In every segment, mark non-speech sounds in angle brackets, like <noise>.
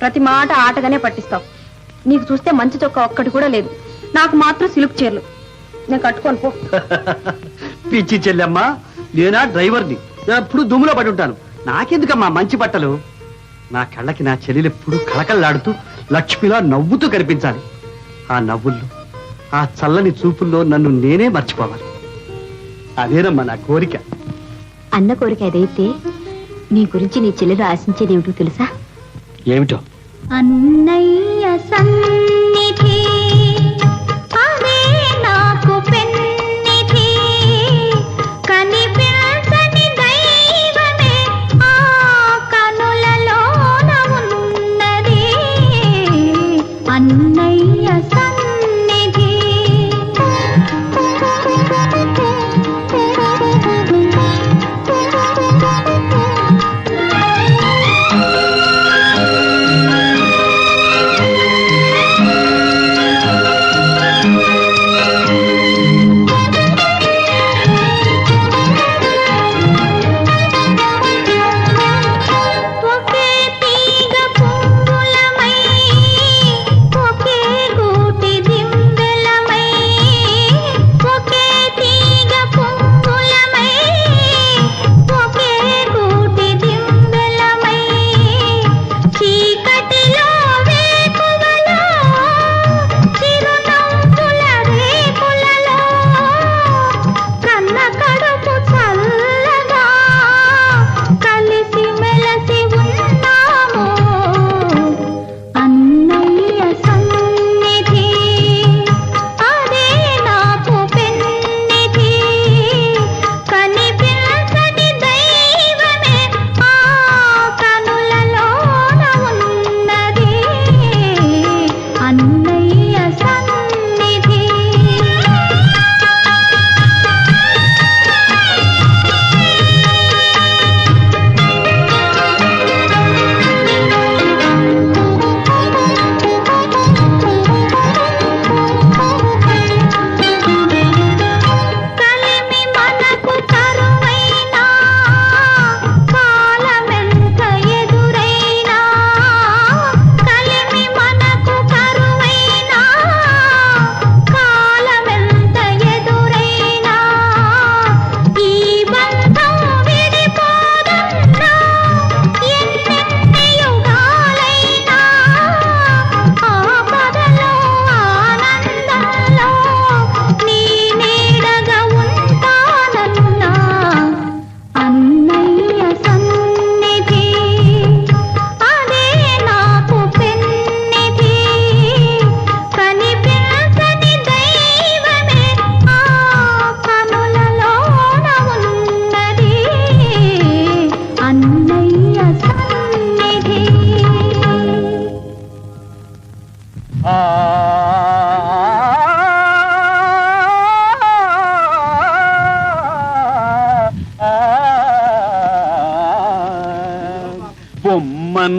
ప్రతి మాట ఆటగానే పట్టిస్తావు. నీకు చూస్తే మంచి చొక్క ఒక్కటి కూడా లేదు. నాకు మాత్రం సిలుకు చీరలు. నేను కట్టుకోను పో. <laughs> పిచ్చి చెల్లెమ్మా నేనా డ్రైవర్ని? ఎప్పుడు దుమ్ములో పడి ఉంటాను. నాకెందుకమ్మా మంచి బట్టలు? నా కళ్ళకి నా చెల్లెలు ఎప్పుడు కళకళలాడుతూ లక్ష్మిలా నవ్వుతూ కనిపించాలి. ఆ నవ్వుల్లో ఆ చల్లని చూపుల్లో నన్ను నేనే మర్చిపోవాలి. అదేనమ్మా నా కోరిక. అన్న కోరిక ఏదైతే నీ గురించి నీ చెల్లెలు ఆశించేది ఏమిటో తెలుసా? ఏమిటో? అన్నయ్య సన్నిధి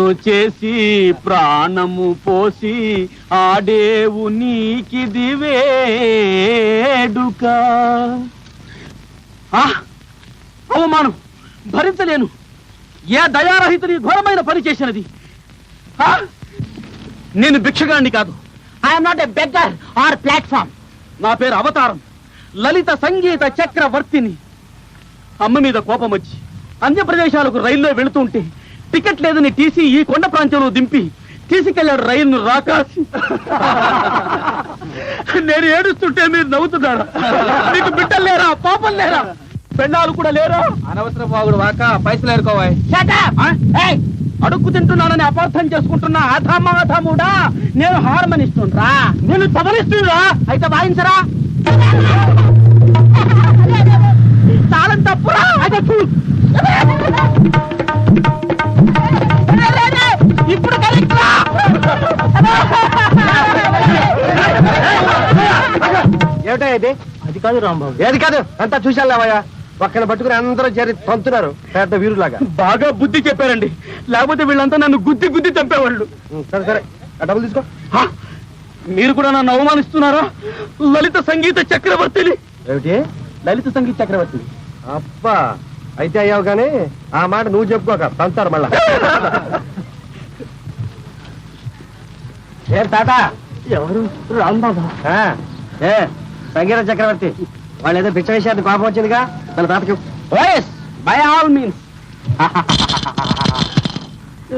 నన్ను చేసి ప్రాణము పోసి ఆడేవు నీకిది వేడుక అవమానం భరించలేను. ఏ దయారహితుని ఘోరమైన పని చేసినది? ఆ! నేను భిక్షగాన్ని కాదు. I'm not a beggar or platform నా పేరు అవతారం. లలిత సంగీత చక్రవర్తిని. అమ్మ మీద కోపం వచ్చి అన్య ప్రదేశాలకు రైల్లో వెళుతుంటే టికెట్ లేదని టీసీ ఈ కొండ ప్రాంతంలో దింపి తీసుకెళ్ళాడు రైలును రాకాసి. నేను ఏడుస్తుంటే మీరు నవ్వుతున్నారా? మీకు బిడ్డలు లేరా? పాపం లేరా? పెళ్ళాలు కూడా లేరా? అనవసర బాగుడు వాక పైసలు ఎరుకోవాయి అడుక్కు తింటున్నానని అపార్థం చేసుకుంటున్నా అధమ అధముడా నేను హార్మనిస్తుండ్రా. నేను చదవిస్తుండ్రా అయితే వాయించరా? <laughs> తాళం తప్పురా? అయితే చూడు <laughs> ఇది? అది కాదు రాంబాబు. ఏది కాదు? అంతా చూశాలేవయ్యా పక్కన పట్టుకుని అందరూ చేరి పంతున్నారు పెద్ద వీరులాగా. బాగా బుద్ధి చెప్పారండి. లేకపోతే వీళ్ళంతా నన్ను గుద్ది గుద్ది చంపేవాళ్ళు. సరే సరే. ఆ డబ్బులు తీసుకో. హా? మీరు కూడా నన్ను అవమానిస్తున్నారా? లలిత సంగీత చక్రవర్తిని. ఏమిటి? లలిత సంగీత చక్రవర్తి. అబ్బా. అయితే అయ్యావు కానీ ఆ మాట నువ్వు చెప్పుకోక తంతారు మళ్ళా. <laughs> ఏ తాత? ఎవరు? రాంబాబా. ఏ? సంగీత చక్రవర్తి వాళ్ళు ఏదో పిచ్చ విషయాన్ని కోపం వచ్చిందిగా? తన తాతకి ఓఎస్ బై ఆల్ మీన్స్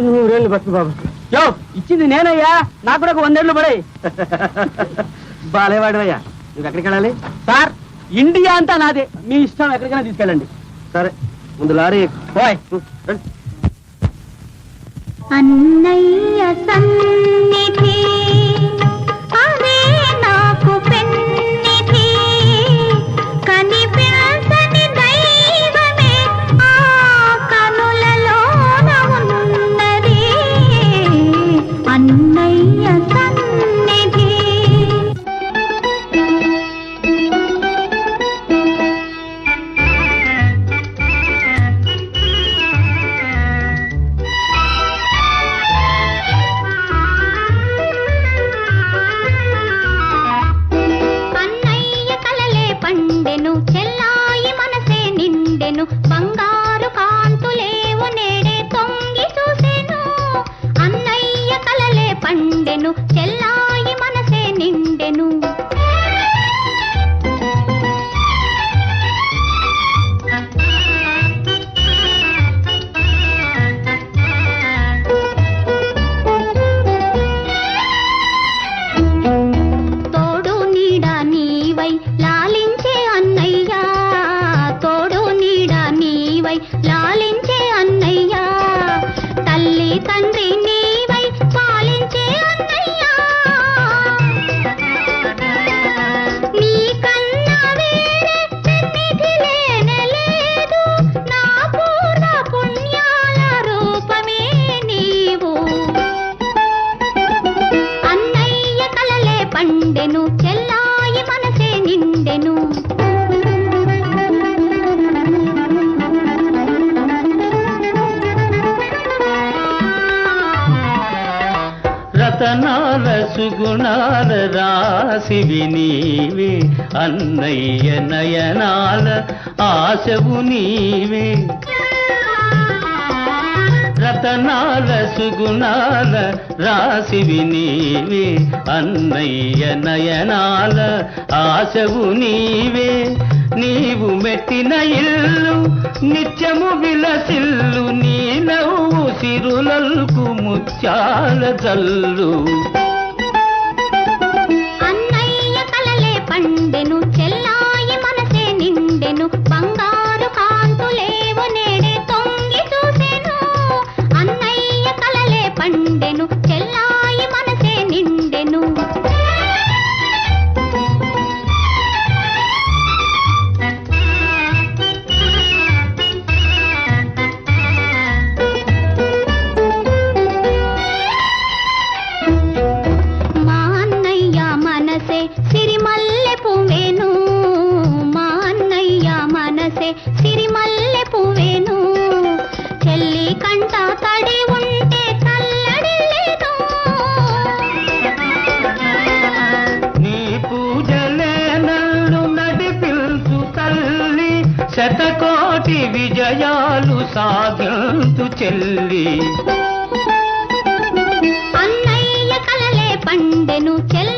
నూరేళ్ళు బతు బాబు. యో ఇచ్చింది నేనయ్యా నాకు కూడా ఒక వందేళ్ళు పడాయి. బాలేవాడివయ్యా నువ్వు ఎక్కడికి వెళ్ళాలి? సార్ ఇండియా అంతా నాదే. మీ ఇష్టం ఎక్కడికైనా తీసుకెళ్ళండి. సరే ముందు లారీ. ఓయ్. అన్నయ్య సన్నిధి. రాశివి నీవే అన్నయ్య నయనాల ఆశవు నీవే. రతనాల సుగుణాల రాశివి నీవే అన్నయ్య నయనాల ఆశవు నీవే. నీవు మెట్టిన ఇల్లు నిత్యము విలసిల్లు నీ నవ్వు సిరులల్కు ముత్యాల జల్లు. అన్నయ్య కలలే పండెను చెల్